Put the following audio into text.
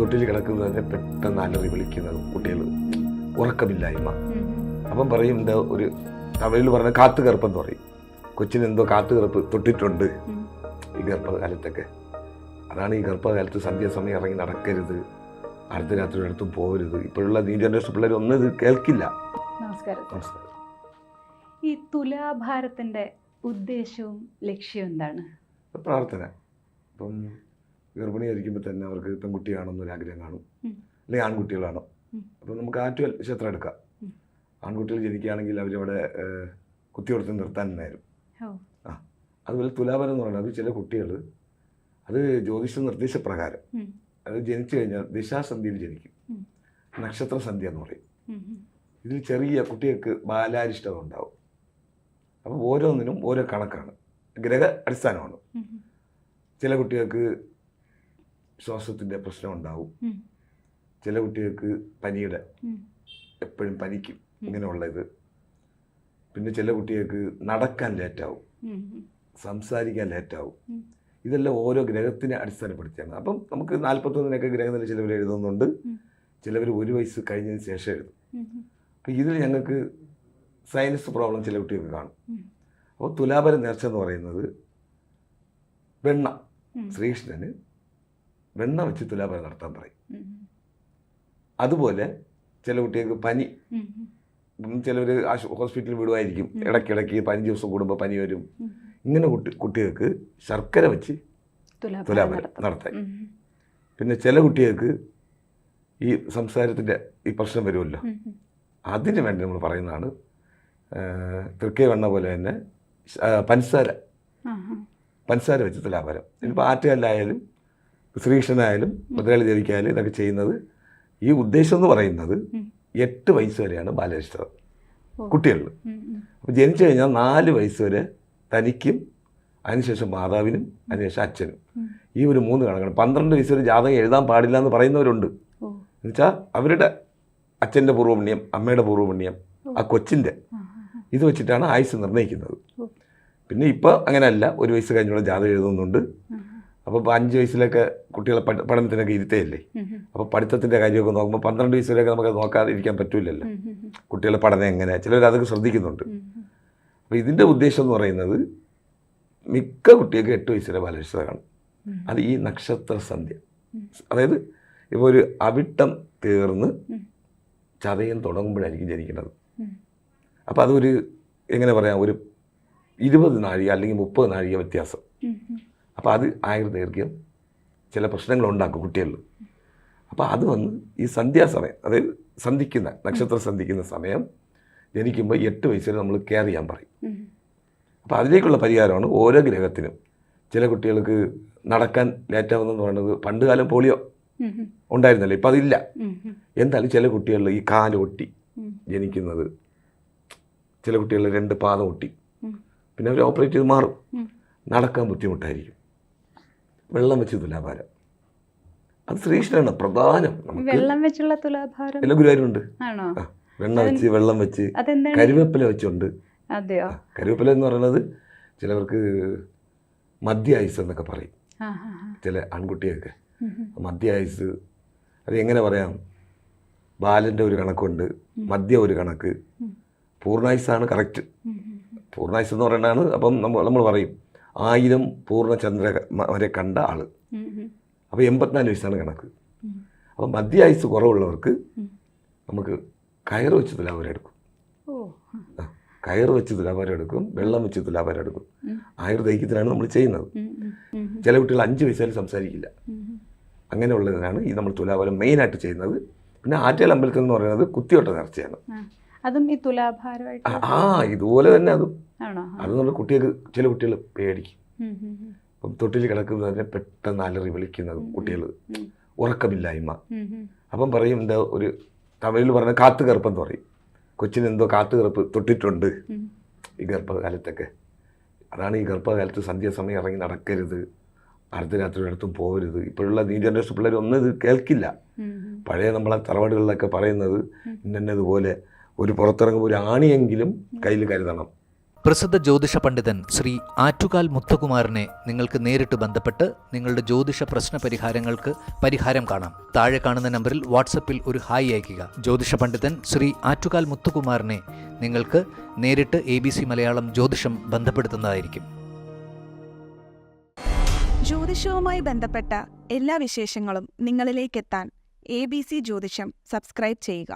തൊട്ടിൽ കിടക്കുന്നതിനെ പെട്ടെന്ന് അലറി വിളിക്കുന്നത് കുട്ടികൾ ഉറക്കമില്ലായ്മ. അപ്പം പറയും എന്താ ഒരു തമിഴിൽ പറഞ്ഞ കാത്തു കറുപ്പ് എന്ന് പറയും. കൊച്ചിന് എന്തോ കാത്തുകറുപ്പ് തൊട്ടിട്ടുണ്ട് ഈ ഗർഭകാലത്തൊക്കെ. അതാണ് ഈ ഗർഭകാലത്ത് സന്ധ്യാസമയം ഇറങ്ങി നടക്കരുത്. അർദ്ധരാത്രി അടുത്തും പോകരുത്. ഇപ്പോഴുള്ള ന്യൂ ജനറേഷൻ പിള്ളേർ ഒന്നും ഇത് കേൾക്കില്ല. നമസ്കാരം. നമസ്കാരം. ഈ തുലാഭാരത്തിന്റെ ഉദ്ദേശവും ലക്ഷ്യവും എന്താണ്? പ്രാർത്ഥന. ഇപ്പം ഗർഭിണിയായിരിക്കുമ്പോൾ തന്നെ അവർക്ക് പെൺകുട്ടിയാണെന്നൊരു ആഗ്രഹം കാണും. അല്ലെങ്കിൽ ആൺകുട്ടികളാണ്. അപ്പം നമുക്ക് ആറ്റുവൽ ക്ഷേത്രം എടുക്കാം. ആൺകുട്ടികൾ ജനിക്കുകയാണെങ്കിൽ അവരവിടെ കുത്തിയോടത്ത് നിർത്താൻ നേരം ആ അതുപോലെ തുലാപനം എന്ന് പറയുന്നത് ചില കുട്ടികൾ അത് ജ്യോതിഷ നിർദ്ദേശപ്രകാരം. അത് ജനിച്ചു കഴിഞ്ഞാൽ ദിശാസന്ധിയിൽ ജനിക്കും നക്ഷത്ര നക്ഷത്രസന്ധ്യ എന്ന് പറയും. ഇതിൽ ചെറിയ കുട്ടികൾക്ക് ബാലാരിഷ്ടത ഉണ്ടാവും അപ്പോൾ ഓരോന്നിനും ഓരോ കണക്കാണ് ഗ്രഹ അടിസ്ഥാനമാണ്. ചില കുട്ടികൾക്ക് ശ്വാസത്തിന്റെ പ്രശ്നം ഉണ്ടാവും. ചില കുട്ടികൾക്ക് പനിയുടെ എപ്പോഴും പനിക്കും ഇങ്ങനെയുള്ള ഇത്. പിന്നെ ചില കുട്ടികൾക്ക് നടക്കാൻ ലേറ്റാവും. സംസാരിക്കാൻ ലേറ്റാവും. ഇതെല്ലാം ഓരോ ഗ്രഹത്തിനെ അടിസ്ഥാനപ്പെടുത്തിയാണ്. അപ്പം നമുക്ക് നാൽപ്പത്തൊന്നിനൊക്കെ ഗ്രഹനില ചിലവർ എഴുതുന്നുണ്ട്. ചിലവർ ഒരു വയസ്സ് കഴിഞ്ഞതിന് ശേഷം എഴുതും. അപ്പം ഇതിൽ ഞങ്ങൾക്ക് സയൻസ് പ്രോബ്ലം ചില കുട്ടികൾക്ക് കാണും. അപ്പോൾ തുലാപര നേർച്ച എന്ന് പറയുന്നത് വെണ്ണ ശ്രീകൃഷ്ണന് വെണ്ണ വെച്ച് തുലാപര നടത്താൻ പറയും. അതുപോലെ ചില കുട്ടികൾക്ക് പനി. ചിലവർ ഹോസ്പിറ്റലിൽ വിടുമായിരിക്കും. ഇടയ്ക്കിടയ്ക്ക് പതിനഞ്ച് ദിവസം കൂടുമ്പോൾ പനി വരും. ഇങ്ങനെ കുട്ടി കുട്ടികൾക്ക് ശർക്കര വെച്ച് തുലാഭാരം തുലാഭാരം നടത്തും. നടത്താൻ. പിന്നെ ചില കുട്ടികൾക്ക് ഈ സംസാരത്തിന്റെ ഈ പ്രശ്നം വരുമല്ലോ. അതിന് വേണ്ടി നമ്മൾ പറയുന്നതാണ് തൃക്കേ വെണ്ണ പോലെ തന്നെ പഞ്ചസാര. പഞ്ചസാര വെച്ച് തുലാഭാരം ഇനിയിപ്പോൾ ആറ്റുകല്ലായാലും ശ്രീകൃഷ്ണനായാലും മുതലാളി ദേവിക്കായാലും ഇതൊക്കെ ചെയ്യുന്നത് ഈ ഉദ്ദേശം എന്ന് പറയുന്നത്. എട്ട് വയസ്സ് വരെയാണ് ബാലരിഷ്ടത കുട്ടികളിൽ. അപ്പോൾ ജനിച്ചു കഴിഞ്ഞാൽ നാല് വയസ്സ് വരെ തനിക്കും അതിനുശേഷം മാതാവിനും അതിനുശേഷം അച്ഛനും. ഈ ഒരു മൂന്ന് കണക്കാണ്. പന്ത്രണ്ട് വയസ്സ് വരെ ജാതകം എഴുതാൻ പാടില്ല എന്ന് പറയുന്നവരുണ്ട്. എന്നുവെച്ചാൽ അവരുടെ അച്ഛന്റെ പൂർവപുണ്യം അമ്മയുടെ പൂർവപുണ്യം ആ കൊച്ചിന്റെ ഇത് വെച്ചിട്ടാണ് ആയുസ് നിർണയിക്കുന്നത്. പിന്നെ ഇപ്പോൾ അങ്ങനെയല്ല. ഒരു വയസ്സ് കഴിഞ്ഞുള്ള ജാതകം എഴുതുന്നുണ്ട്. അപ്പോൾ അഞ്ച് വയസ്സിലൊക്കെ കുട്ടികളെ പഠ- പഠനത്തിനൊക്കെ ഇരുത്തേയില്ലേ. അപ്പോൾ പഠിത്തത്തിന്റെ കാര്യമൊക്കെ നോക്കുമ്പോൾ പന്ത്രണ്ട് വയസ്സിലൊക്കെ നമുക്ക് നോക്കാതെ ഇരിക്കാൻ പറ്റില്ലല്ലോ. കുട്ടികളെ പഠനം എങ്ങനെ ചിലർ അതൊക്കെ ശ്രദ്ധിക്കുന്നുണ്ട്. അപ്പോൾ ഇതിന്റെ ഉദ്ദേശം എന്ന് പറയുന്നത് മിക്ക കുട്ടികൾക്ക് എട്ട് വയസ്സിലെ ബാലരക്ഷിത കാണും അത് ഈ നക്ഷത്ര സന്ധ്യ അതായത് ഇപ്പോൾ ഒരു അവിട്ടം തീർന്ന്. ചതയം തുടങ്ങുമ്പോഴായിരിക്കും ജനിക്കുന്നത്. അപ്പോൾ അതൊരു എങ്ങനെ പറയാം ഒരു ഇരുപത് നാഴിക അല്ലെങ്കിൽ മുപ്പത് നാഴിക വ്യത്യാസം. അപ്പോൾ അത് ആയുർദൈർഘ്യം ചില പ്രശ്നങ്ങൾ ഉണ്ടാക്കും കുട്ടികളിൽ. അപ്പോൾ അത് വന്ന് ഈ സന്ധ്യാസമയം അതായത് സന്ധിക്കുന്ന നക്ഷത്ര സന്ധിക്കുന്ന സമയം ജനിക്കുമ്പോൾ എട്ട് വയസ്സിൽ നമ്മൾ കെയർ ചെയ്യാൻ പറയും. അപ്പോൾ അതിലേക്കുള്ള പരിഹാരമാണ് ഓരോ ഗ്രഹത്തിനും. ചില കുട്ടികൾക്ക് നടക്കാൻ ലേറ്റാവുന്നെന്ന് പറയുന്നത് പണ്ട് കാലം പോളിയോ. ഉണ്ടായിരുന്നല്ലോ ഇപ്പം അതില്ല. എന്തായാലും ചില കുട്ടികളിൽ ഈ കാൽ ഒട്ടി ജനിക്കുന്നത് ചില കുട്ടികളിൽ രണ്ട് പാദം ഒട്ടി പിന്നെ അവർ ഓപ്പറേറ്റ് ചെയ്ത് മാറും. നടക്കാൻ ബുദ്ധിമുട്ടായിരിക്കും. വെള്ളം വെച്ച് തുലാഭാരം. അത് ശ്രീകൃഷ്ണനാണ് പ്രധാനം വെള്ളം വെച്ചുള്ള തുലാഭാരം? എല്ലാ ഗുരുവായൂരുണ്ട്. വെണ്ണ വെച്ച് വെള്ളം വെച്ച് കരുവേപ്പില വെച്ചുണ്ട്. അതെയോ? കരുവേപ്പില എന്ന് പറയുന്നത് ചിലവർക്ക് മദ്യ ഐസ് എന്നൊക്കെ പറയും. ചില ആൺകുട്ടികൾക്ക്. മദ്യ ഐസ്. അത് എങ്ങനെ പറയാം? ബാലന്റെ ഒരു കണക്കുണ്ട്. മദ്യ ഒരു കണക്ക്. പൂർണായുസാണ് കറക്റ്റ്. പൂർണായുസ് എന്ന് പറയുന്നതാണ് അപ്പം നമ്മൾ നമ്മൾ പറയും. ആയിരം പൂർണചന്ദ്ര വരെ കണ്ട ആൾ. അപ്പോൾ എൺപത്തിനാല് വയസ്സാണ് കണക്ക്. അപ്പോൾ അപ്പം മധ്യ ആയുസ് കുറവുള്ളവർക്ക് നമുക്ക് കയറ് വെച്ച് തുലാവരെടുക്കും എടുക്കും. കയറ് വെച്ച് തുലാവരെടുക്കും എടുക്കും വെള്ളം വെച്ച് തുലാവരെടുക്കും എടുക്കും. ഉം. ആയുർദൈഹികത്തിലാണ് നമ്മൾ ചെയ്യുന്നത്. ചില കുട്ടികൾ അഞ്ച് വയസ്സായാലും സംസാരിക്കില്ല. അങ്ങനെയുള്ളതിനാണ് ഈ നമ്മൾ തുലാവരം മെയിനായിട്ട് ചെയ്യുന്നത്. പിന്നെ ആറ്റൽ അമ്പലത്തിൽ എന്ന് പറയുന്നത് കുത്തിയോട്ട നേർച്ചയാണ്. അതും ഈ തുലാഭാരമായിട്ട് ആ, ഇതുപോലെ തന്നെ അതും. അത് നമ്മൾ കുട്ടികൾക്ക് ചില കുട്ടികൾ പേടിക്കും. ഇപ്പം തൊട്ടിൽ കിടക്കുന്നതിനെ പെട്ടെന്ന് അലറി വിളിക്കുന്നത് കുട്ടികൾ. ഉറക്കമില്ലായ്മ. അപ്പം പറയും എന്താ ഒരു തമിഴിൽ പറഞ്ഞ കാത്തു കറുപ്പെന്ന് പറയും. കൊച്ചിന് എന്തോ കാത്തു കറുപ്പ് തൊട്ടിട്ടുണ്ട്. ഈ ഗർഭകാലത്തൊക്കെ. അതാണ് ഈ ഗർഭകാലത്ത് സന്ധ്യാസമയം ഇറങ്ങി നടക്കരുത്. അടുത്തും പോകരുത് ഇപ്പോഴുള്ള ന്യൂ ജനറേഷൻ പിള്ളേർ ഒന്നും ഇത് കേൾക്കില്ല. പഴയ നമ്മളെ തറവാടുകളിലൊക്കെ പറയുന്നത് ഇന്നതുപോലെ ഒരു പുറത്തിറങ്ങുമ്പോൾ ഒരു ആണിയെങ്കിലും കയ്യിൽ കരുതണം. പ്രസിദ്ധ ജ്യോതിഷ പണ്ഡിതൻ ശ്രീ ആറ്റുകാൽ മുത്തകുമാറിനെ നിങ്ങൾക്ക് നേരിട്ട് ബന്ധപ്പെട്ട് നിങ്ങളുടെ ജ്യോതിഷ പ്രശ്ന പരിഹാരങ്ങൾക്ക് പരിഹാരം കാണാം. താഴെ കാണുന്ന നമ്പറിൽ വാട്സപ്പിൽ ഒരു ഹായ് അയയ്ക്കുക. ജ്യോതിഷ പണ്ഡിതൻ ശ്രീ ആറ്റുകാൽ മുത്തുകുമാറിനെ നിങ്ങൾക്ക് നേരിട്ട് എ ബി സി മലയാളം ജ്യോതിഷം ബന്ധപ്പെടുത്തുന്നതായിരിക്കും. ജ്യോതിഷവുമായി ബന്ധപ്പെട്ട എല്ലാ വിശേഷങ്ങളും നിങ്ങളിലേക്കെത്താൻ എ ബി സി ജ്യോതിഷം സബ്സ്ക്രൈബ് ചെയ്യുക.